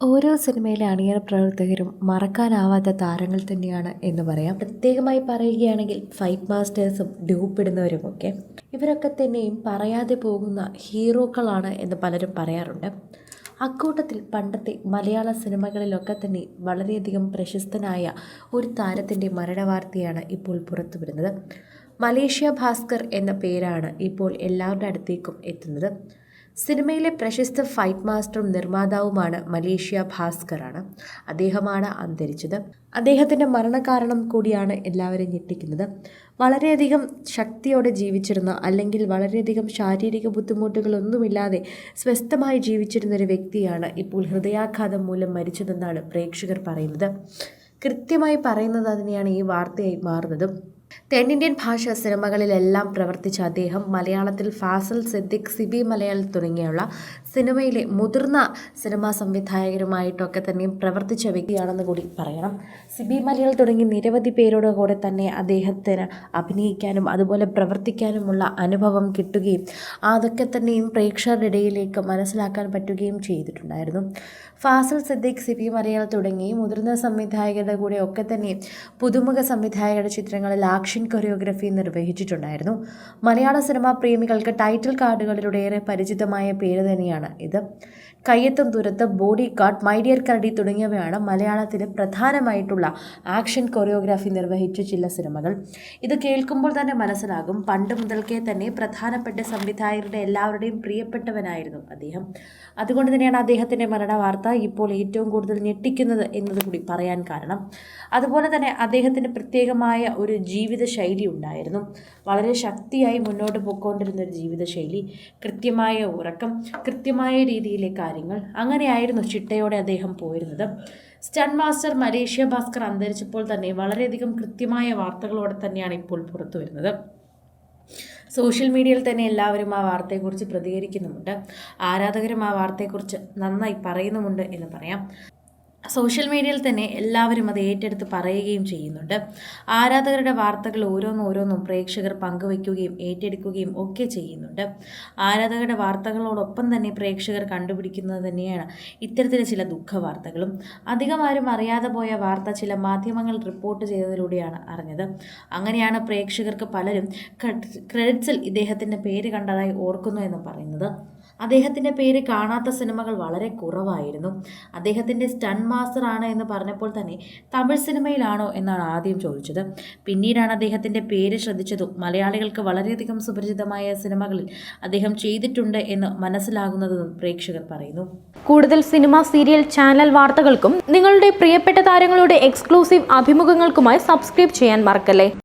ഓരോ സിനിമയിലെ അണിയറ പ്രവർത്തകരും മറക്കാനാവാത്ത താരങ്ങൾ തന്നെയാണ് എന്ന് പറയാം. പ്രത്യേകമായി പറയുകയാണെങ്കിൽ ഫൈറ്റ് മാസ്റ്റേഴ്സും ഡ്യൂപ്പിടുന്നവരും ഒക്കെ ഇവരൊക്കെ തന്നെയും പറയാതെ പോകുന്ന ഹീറോക്കളാണ് എന്ന് പലരും പറയാറുണ്ട്. അക്കൂട്ടത്തിൽ പണ്ടത്തെ മലയാള സിനിമകളിലൊക്കെ തന്നെ വളരെയധികം പ്രശസ്തനായ ഒരു താരത്തിന്റെ മരണവാർത്തയാണ് ഇപ്പോൾ പുറത്തു വരുന്നത് മലേഷ്യ ഭാസ്കർ എന്ന പേരാണ് ഇപ്പോൾ എല്ലാവരുടെ അടുത്തേക്കും എത്തുന്നത്. സിനിമയിലെ പ്രശസ്ത ഫൈറ്റ് മാസ്റ്ററും നിർമ്മാതാവുമാണ് മലേഷ്യ ഭാസ്കറാണ്. അദ്ദേഹമാണ് അന്തരിച്ചത്. അദ്ദേഹത്തിന്റെ മരണകാരണം കൂടിയാണ് എല്ലാവരും ഞെട്ടിക്കുന്നത്. വളരെയധികം ശക്തിയോടെ ജീവിച്ചിരുന്ന അല്ലെങ്കിൽ വളരെയധികം ശാരീരിക ബുദ്ധിമുട്ടുകളൊന്നുമില്ലാതെ സ്വസ്ഥമായി ജീവിച്ചിരുന്ന ഒരു വ്യക്തിയാണ് ഇപ്പോൾ ഹൃദയാഘാതം മൂലം മരിച്ചതെന്നാണ് പ്രേക്ഷകർ പറയുന്നത്. കൃത്യമായി പറയുന്നത് തന്നെയാണ് ഈ വാർത്തയായി മാറുന്നതും. തെന്നിന്ത്യൻ ഭാഷാ സിനിമകളിലെല്ലാം പ്രവർത്തിച്ച അദ്ദേഹം മലയാളത്തിൽ ഫാസൽ സിദ്ദിഖ് സിബി മലയാൾ തുടങ്ങിയുള്ള സിനിമയിലെ മുതിർന്ന സിനിമാ സംവിധായകരുമായിട്ടൊക്കെ തന്നെയും പ്രവർത്തിച്ച വ്യക്തിയാണെന്ന് കൂടി പറയണം. സിബി മലയാൾ തുടങ്ങി നിരവധി പേരോട് കൂടെ തന്നെ അദ്ദേഹത്തിന് അഭിനയിക്കാനും അതുപോലെ പ്രവർത്തിക്കാനുമുള്ള അനുഭവം കിട്ടുകയും അതൊക്കെ തന്നെയും പ്രേക്ഷകരുടെ ഇടയിലേക്ക് മനസ്സിലാക്കാൻ പറ്റുകയും ചെയ്തിട്ടുണ്ടായിരുന്നു. ഫാസൽ സിദ്ദിഖ് സിബി മലയാൾ തുടങ്ങി മുതിർന്ന സംവിധായകരുടെ കൂടെ ഒക്കെ തന്നെ പുതുമുഖ സംവിധായകരുടെ ചിത്രങ്ങളിൽ ആക്ഷൻ കൊറിയോഗ്രഫി നിർവഹിച്ചിട്ടുണ്ടായിരുന്നു. മലയാള സിനിമാ പ്രേമികൾക്ക് ടൈറ്റിൽ കാർഡുകളിലൂടെ ഏറെ പരിചിതമായ പേര് തന്നെയാണ് ഇത്. കയ്യെത്തും ദൂരത്ത് ബോഡി ഗാർഡ് മൈഡിയർ കരടി തുടങ്ങിയവയാണ് മലയാളത്തിലെ പ്രധാനമായിട്ടുള്ള ആക്ഷൻ കൊറിയോഗ്രാഫി നിർവഹിച്ച ചില സിനിമകൾ. ഇത് കേൾക്കുമ്പോൾ തന്നെ മനസ്സിലാകും. പണ്ട് മുതൽക്കേ തന്നെ പ്രധാനപ്പെട്ട സംവിധായകരുടെ എല്ലാവരുടെയും പ്രിയപ്പെട്ടവനായിരുന്നു അദ്ദേഹം. അതുകൊണ്ട് തന്നെയാണ് അദ്ദേഹത്തിന്റെ മരണ വാർത്ത ഇപ്പോൾ ഏറ്റവും കൂടുതൽ ഞെട്ടിക്കുന്നത് എന്നത് കൂടി പറയാൻ കാരണം. അതുപോലെ തന്നെ അദ്ദേഹത്തിന് പ്രത്യേകമായ ഒരു ജീവിത ശൈലി ഉണ്ടായിരുന്നു. വളരെ ശക്തിയായി മുന്നോട്ട് പോയിക്കൊണ്ടിരുന്ന ഒരു ജീവിതശൈലി. കൃത്യമായ ഉറക്കം കൃത്യമായ രീതിയിലെ കാര്യങ്ങൾ. അങ്ങനെയായിരുന്നു ചിട്ടയോടെ അദ്ദേഹം പോയിരുന്നത്. സ്റ്റൺ മാസ്റ്റർ മലേഷ്യ ഭാസ്കർ അന്തരിച്ചപ്പോൾ തന്നെ വളരെയധികം കൃത്യമായ വാർത്തകളോടെ തന്നെയാണ് ഇപ്പോൾ പുറത്തു വരുന്നത്. സോഷ്യൽ മീഡിയയിൽ തന്നെ എല്ലാവരും ആ വാർത്തയെക്കുറിച്ച് പ്രതികരിക്കുന്നുമുണ്ട്. ആരാധകരും ആ വാർത്തയെക്കുറിച്ച് നന്നായി പറയുന്നുമുണ്ട് എന്ന് പറയാം. സോഷ്യൽ മീഡിയയിൽ തന്നെ എല്ലാവരും അത് ഏറ്റെടുത്ത് പറയുകയും ചെയ്യുന്നുണ്ട്. ആരാധകരുടെ വാർത്തകൾ ഓരോന്നും ഓരോന്നും പ്രേക്ഷകർ പങ്കുവയ്ക്കുകയും ഏറ്റെടുക്കുകയും ഒക്കെ ചെയ്യുന്നുണ്ട്. ആരാധകരുടെ വാർത്തകളോടൊപ്പം തന്നെ പ്രേക്ഷകർ കണ്ടുപിടിക്കുന്നത് തന്നെയാണ് ഇത്തരത്തിലെ ചില ദുഃഖ വാർത്തകളും അധികം ആരും അറിയാതെ പോയ വാർത്ത ചില മാധ്യമങ്ങൾ റിപ്പോർട്ട് ചെയ്തതിലൂടെയാണ് അറിഞ്ഞത്. അങ്ങനെയാണ് പ്രേക്ഷകർക്ക് പലരും ക്രെഡിറ്റ്സിൽ ഇദ്ദേഹത്തിന്റെ പേര് കണ്ടതായി ഓർക്കുന്നു എന്ന് പറയുന്നത്. അദ്ദേഹത്തിന്റെ പേര് കാണാത്ത സിനിമകൾ വളരെ കുറവായിരുന്നു. അദ്ദേഹത്തിന്റെ സ്റ്റൺ മാസ്റ്റർ ആണ് എന്ന് പറഞ്ഞപ്പോൾ തന്നെ തമിഴ് സിനിമയിലാണോ എന്നാണ് ആദ്യം ചോദിച്ചത്. പിന്നീടാണ് അദ്ദേഹത്തിന്റെ പേര് ശ്രദ്ധിച്ചതും. മലയാളികൾക്ക് വളരെയധികം സുപരിചിതമായ സിനിമകളിൽ അദ്ദേഹം ചെയ്തിട്ടുണ്ട് എന്ന് മനസ്സിലാകുന്നതെന്നും പ്രേക്ഷകർ പറയുന്നു. കൂടുതൽ സിനിമ സീരിയൽ ചാനൽ വാർത്തകൾക്കും നിങ്ങളുടെ പ്രിയപ്പെട്ട താരങ്ങളുടെ എക്സ്ക്ലൂസീവ് അഭിമുഖങ്ങൾക്കുമായി സബ്സ്ക്രൈബ് ചെയ്യാൻ മറക്കല്ലേ?